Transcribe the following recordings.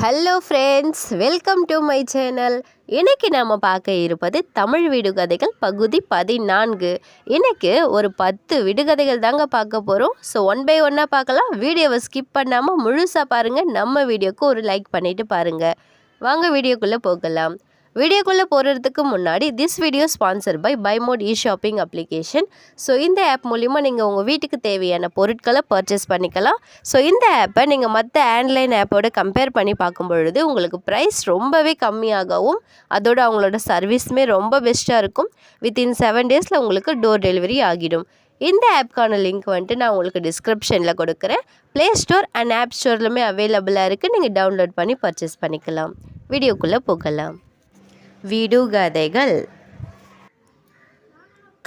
Hello friends welcome to my channel இன்றைக்கி நாம் பார்க்க இருப்பது தமிழ் விடுகதைகள் பகுதி பதினான்கு. இன்றைக்கு ஒரு பத்து விடுகதைகள் தாங்க பார்க்க போகிறோம் ஸோ ஒன் பை ஒன்னாக பார்க்கலாம். வீடியோவை ஸ்கிப் பண்ணாமல் முழுசாக பாருங்கள் நம்ம வீடியோக்கு ஒரு லைக் பண்ணிவிட்டு பாருங்கள் வாங்க வீடியோக்குள்ளே போகலாம். வீடியோக்குள்ளே போகிறதுக்கு முன்னாடி திஸ் வீடியோ ஸ்பான்சர் பை பைமோட் இ ஷாப்பிங் அப்ளிகேஷன் ஸோ இந்த ஆப் மூலிமா நீங்கள் உங்கள் வீட்டுக்கு தேவையான பொருட்களை பர்ச்சேஸ் பண்ணிக்கலாம். ஸோ இந்த ஆப்பை நீங்கள் மற்ற ஆன்லைன் ஆப்போட கம்பேர் பண்ணி பார்க்கும் பொழுது உங்களுக்கு ப்ரைஸ் ரொம்பவே கம்மியாகவும் அதோட அவங்களோட சர்வீஸுமே ரொம்ப பெஸ்ட்டாக இருக்கும். வித்தின் செவன் டேஸில் உங்களுக்கு டோர் டெலிவரி ஆகிடும். இந்த ஆப்க்கான லிங்க் வந்துட்டு நான் உங்களுக்கு டிஸ்கிரிப்ஷனில் கொடுக்குறேன். ப்ளே ஸ்டோர் அண்ட் ஆப் ஸ்டோர்லுமே அவைலபிளாக இருக்குது நீங்கள் டவுன்லோட் பண்ணி பர்ச்சேஸ் பண்ணிக்கலாம். வீடியோக்குள்ளே போகலாம். விடுகதைகள்.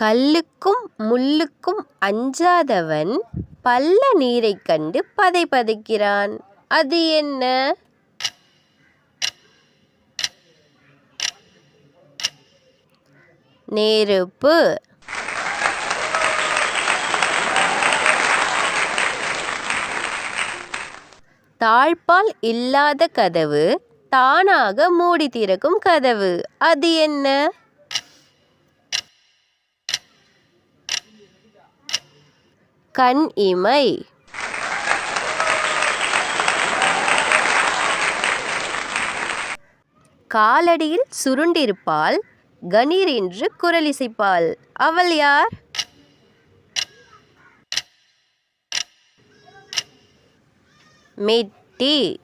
கல்லுக்கும் முள்ளுக்கும் அஞ்சாதவன் பள்ள நீரைக் கண்டு பதை பதைக்கிறான். அது என்ன? நெருப்பு. தாழ்பால் இல்லாத கதவு தானாக மூடி திறக்கும் கதவு. அது என்ன? கண் இமை. காலடியில் சுருண்டிருப்பாள் கணீர் என்று குரலிசைப்பாள். அவள் யார்? மெட்டி.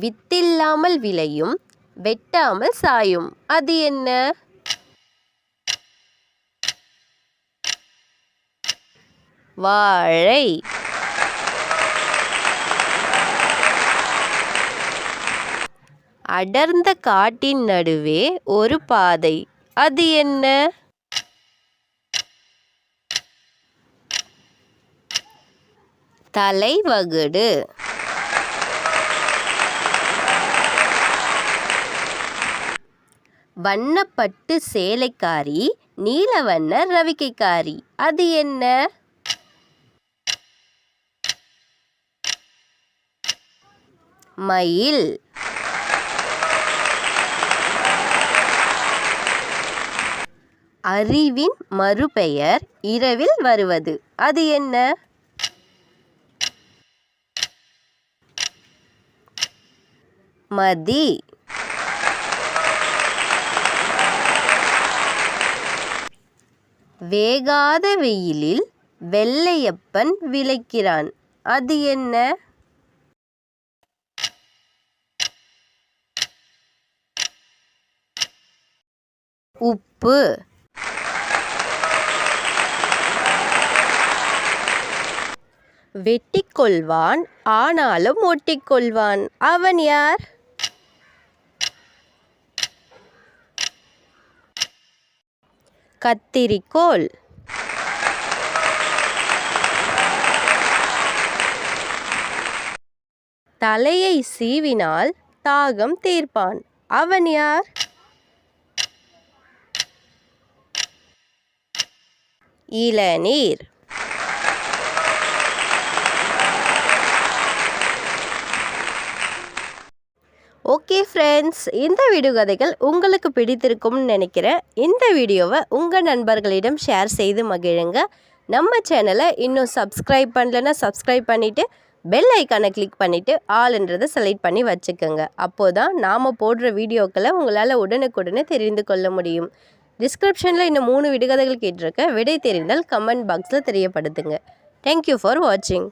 வித்தில்லாமல் விளையும் வெட்டாமல் சாயும். அது என்ன? வாழை. அடர்ந்த காட்டின் நடுவே ஒரு பாதை. அது என்ன? தலைவகுடு. வண்ணப்பட்டு சேலைக்காரி நீலவண்ண ரவிக்கைக்காரி. அது என்ன? மயில். அறிவின் மறுபெயர் இரவில் வருவது. அது என்ன? மதி. வேகாத வெயிலில் வெள்ளையப்பன் விளைக்கிறான். அது என்ன? உப்பு. வெட்டிக்கொள்வான் ஆனாலும் ஒட்டிக்கொள்வான். அவன் யார்? கத்திரிக்கோல் தலையை சீவினால் தாகம் தீர்ப்பான். அவன் யார்? இளநீர். ஓகே ஃப்ரெண்ட்ஸ் இந்த விடுகதைகள் உங்களுக்கு பிடித்திருக்கும்னு நினைக்கிறேன். இந்த வீடியோவை உங்கள் நண்பர்களிடம் ஷேர் செய்து மகிழுங்க. நம்ம சேனலை இன்னும் சப்ஸ்கிரைப் பண்ணலன்னா சப்ஸ்கிரைப் பண்ணிவிட்டு பெல் ஐக்கானை கிளிக் பண்ணிவிட்டு ஆளுன்றதை செலக்ட் பண்ணி வச்சுக்கோங்க. அப்போது தான் நாம் போடுற வீடியோக்களை உங்களால் உடனுக்குடனே தெரிந்து கொள்ள முடியும். டிஸ்கிரிப்ஷனில் இன்னும் மூணு விடுகதைகள் கேட்டிருக்க விடை தெரிந்தால் கமெண்ட் பாக்ஸில் தெரியப்படுத்துங்க. தேங்க்யூ ஃபார் வாட்சிங்